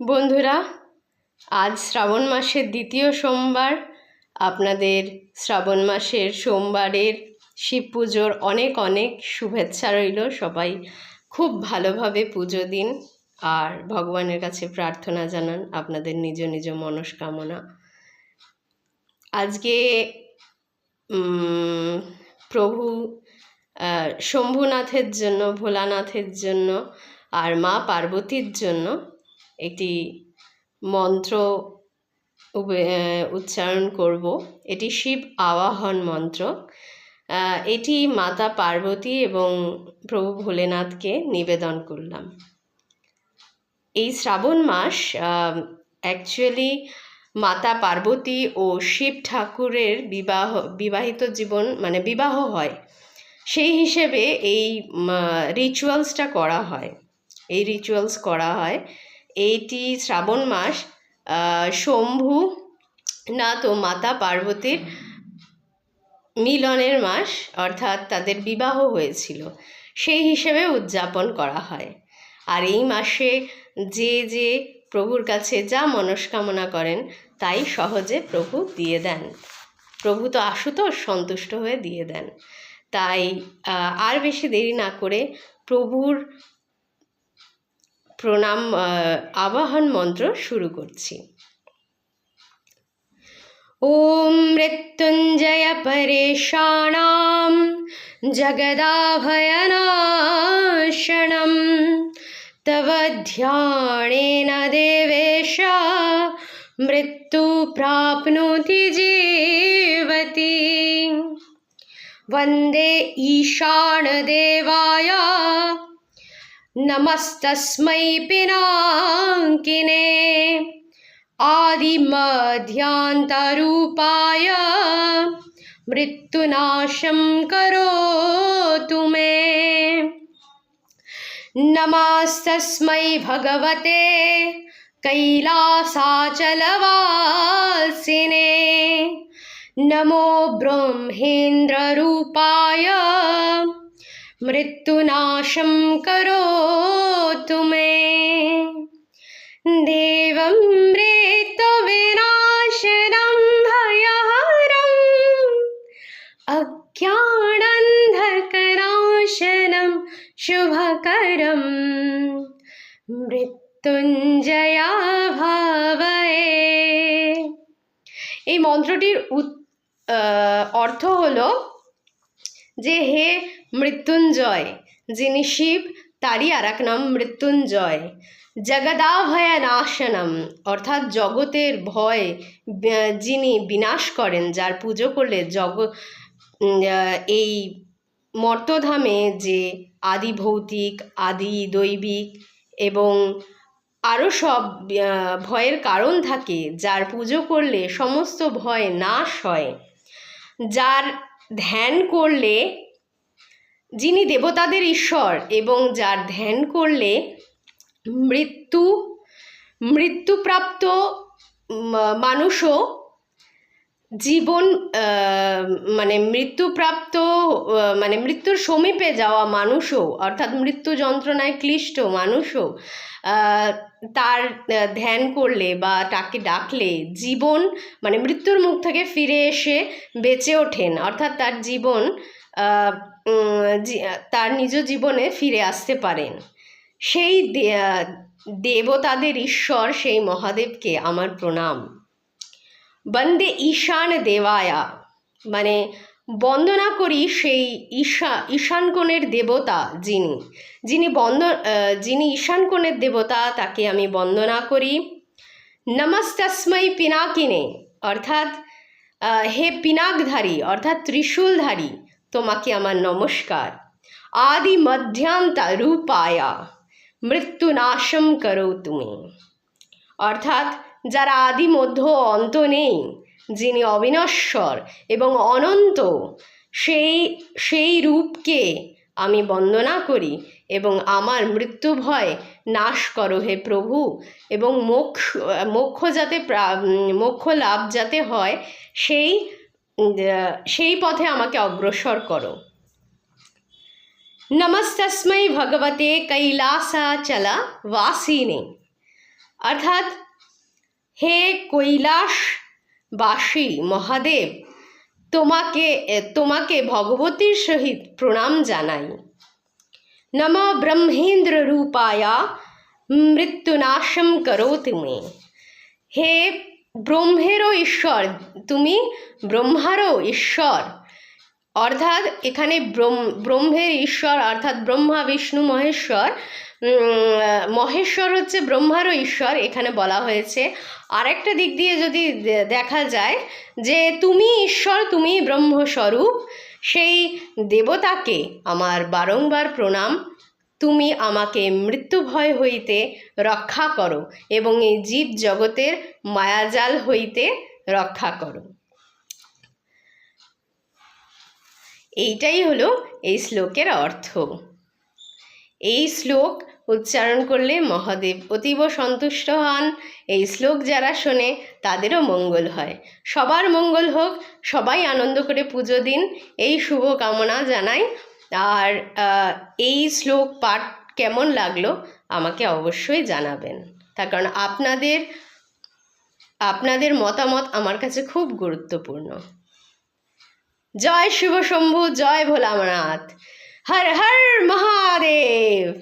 বন্ধুরা, আজ শ্রাবণ মাসের দ্বিতীয় সোমবার। আপনাদের শ্রাবণ মাসের সোমবারের শিব পুজোর অনেক অনেক শুভেচ্ছা রইল। সবাই খুব ভালোভাবে পুজো দিন আর ভগবানের কাছে প্রার্থনা জানান আপনাদের নিজ নিজ মনস্কামনা। আজকে প্রভু শম্ভুনাথের জন্য, ভোলানাথের জন্য আর মা পার্বতীর জন্য একটি মন্ত্র উচ্চারণ করব। এটি শিব আবাহন মন্ত্র। এটি মাতা পার্বতী এবং প্রভু ভোলেনাথকে নিবেদন করলাম। এই শ্রাবণ মাস অ্যাকচুয়ালি মাতা পার্বতী ও শিব ঠাকুরের বিবাহ, বিবাহিত জীবন মানে বিবাহ হয়। সেই হিসেবে এই রিচুয়ালসটা করা হয়। এই রিচুয়ালস করা হয়। এইটি শ্রাবণ মাস শম্ভু নাথ ও মাতা পার্বতীর মিলনের মাস, অর্থাৎ তাদের বিবাহ হয়েছিল। সেই হিসেবে উদযাপন করা হয়। আর এই মাসে যে যে প্রভুর কাছে যা মনস্কামনা করেন, তাই সহজে প্রভু দিয়ে দেন। প্রভু তো আশুতোষ সন্তুষ্ট হয়ে দিয়ে দেন। তাই আর বেশি দেরি না করে প্রভুর প্রণাম আহ, আবাহন মন্ত্র শুরু করছি ॐ मृत्युञ्जय परेशाणां जगदाभयनाशनं तव ध्यानेन देवेश मृत्यु प्राप्नोति जीवति वन्दे ईशानदेवाय नमस्तस्मै पिनाकिने आदिमध्यान्तरूपाय मृत्युनाशं करोतु मे। नमस्तस्मै भगवते कैलासाचलवासिने। नमो ब्रह्मेन्द्ररूपाय मृत्युनाशं करोतु मे देवं मृत्युविनाशनं भयहरम् अज्ञानन्धकनाशनं शुभकरं মৃত্যুঞ্জয়া ভাবয়ে এই মন্ত্রটির উত- আহ, অর্থ হলো যে হে মৃত্যুঞ্জয়, যিনি শিব, তারই আর এক নাম মৃত্যুঞ্জয়। জগদাভয় নাশনম অর্থাৎ জগতের ভয় যিনি বিনাশ করেন, যার পুজো করলে জগ এই মর্তধামে যে আদি ভৌতিক, আদি দৈবিক এবং আরও সব ভয়ের কারণ থাকে, যার পুজো করলে সমস্ত ভয় নাশ হয়। যার ধ্যান করলে যিনি দেবতাদের ঈশ্বর এবং যার ধ্যান করলে মৃত্যু মৃত্যুপ্রাপ্ত মানুষও জীবন মানে মৃত্যুপ্রাপ্ত মানে মৃত্যুর সমীপে যাওয়া মানুষও, অর্থাৎ মৃত্যু যন্ত্রণায় ক্লিষ্ট মানুষও তার ধ্যান করলে বা তাকে ডাকলে জীবন মানে মৃত্যুর মুখ থেকে ফিরে এসে বেঁচে ওঠেন। অর্থাৎ তার জীবন তার নিজ জীবনে ফিরে আসতে পারেন। সেই দেবতাদের ঈশ্বর সেই মহাদেবকে আমার প্রণাম। বন্দে ঈশান দেবায়া। মানে বন্দনা করি সেই ঈশা ঈশান কোণের দেবতা যিনি। যিনি বন্দ যিনি ঈশান কোণের দেবতা, তাকে আমি বন্দনা করি। নমস্তস্মৈ পিনাকিনে, অর্থাৎ হে পিনাকধারী, অর্থাৎ ত্রিশূলধারী, তোমাকে আমার নমস্কার। আদি মধ্যান্তা রূপায়া, মৃত্যুনাশম করো তুমি। অর্থাৎ যারা আদি মধ্য অন্ত নেই, যিনি অবিনশ্বর এবং অনন্ত, সেই সেই রূপকে আমি বন্দনা করি এবং আমার মৃত্যু ভয় নাশ করো হে প্রভু এবং মোক্ষ মোক্ষ যাতে মোক্ষ লাভ যাতে হয়, সেই সেই পথে আমাকে অগ্রসর করো। নমস্তস্मै ভগবতে কৈলাসাচল বাসিনে। অর্থাৎ হে কৈলাসবাসী মহাদেব, তোমাকে তোমাকে ভগবতীর সহিত প্রণাম জানাই। নম ব্রহ্মেন্দ্র রূপায়া মৃত্যুনাশম করোতি মে। হে ব্রহ্মেরও ঈশ্বর, তুমি ব্রহ্মারও ঈশ্বর। অর্থাৎ এখানে ব্রহ্মের ঈশ্বর, অর্থাৎ ব্রহ্মা, বিষ্ণু, মহেশ্বর মহেশ্বর হচ্ছে ব্রহ্মারও ঈশ্বর, এখানে বলা হয়েছে। আরেকটা দিক দিয়ে যদি দেখা যায় যে তুমি ঈশ্বর, তুমি ব্রহ্মস্বরূপ, সেই দেবতাকে আমার বারংবার প্রণাম, তুমি আমাকে মৃত্যু ভয় হইতে রক্ষা করো এবং এই জীব জগতের মায়াজাল হইতে রক্ষা করো। এইটাই হলো এই শ্লোকের অর্থ। এই শ্লোক উচ্চারণ করলে মহাদেব অতীব সন্তুষ্ট হন। এই শ্লোক যারা শোনে, তাদেরও মঙ্গল হয়। সবার মঙ্গল হোক, সবাই আনন্দ করে পুজো দিন, এই শুভ কামনা জানাই। আর এই শ্লোক পাঠ কেমন লাগল আমাকে অবশ্যই জানাবেন। তার কারণ আপনাদের আপনাদের মতামত আমার কাছে খুব গুরুত্বপূর্ণ। জয় শিব শম্ভু, জয় ভোলানাথ। हर हर महादेव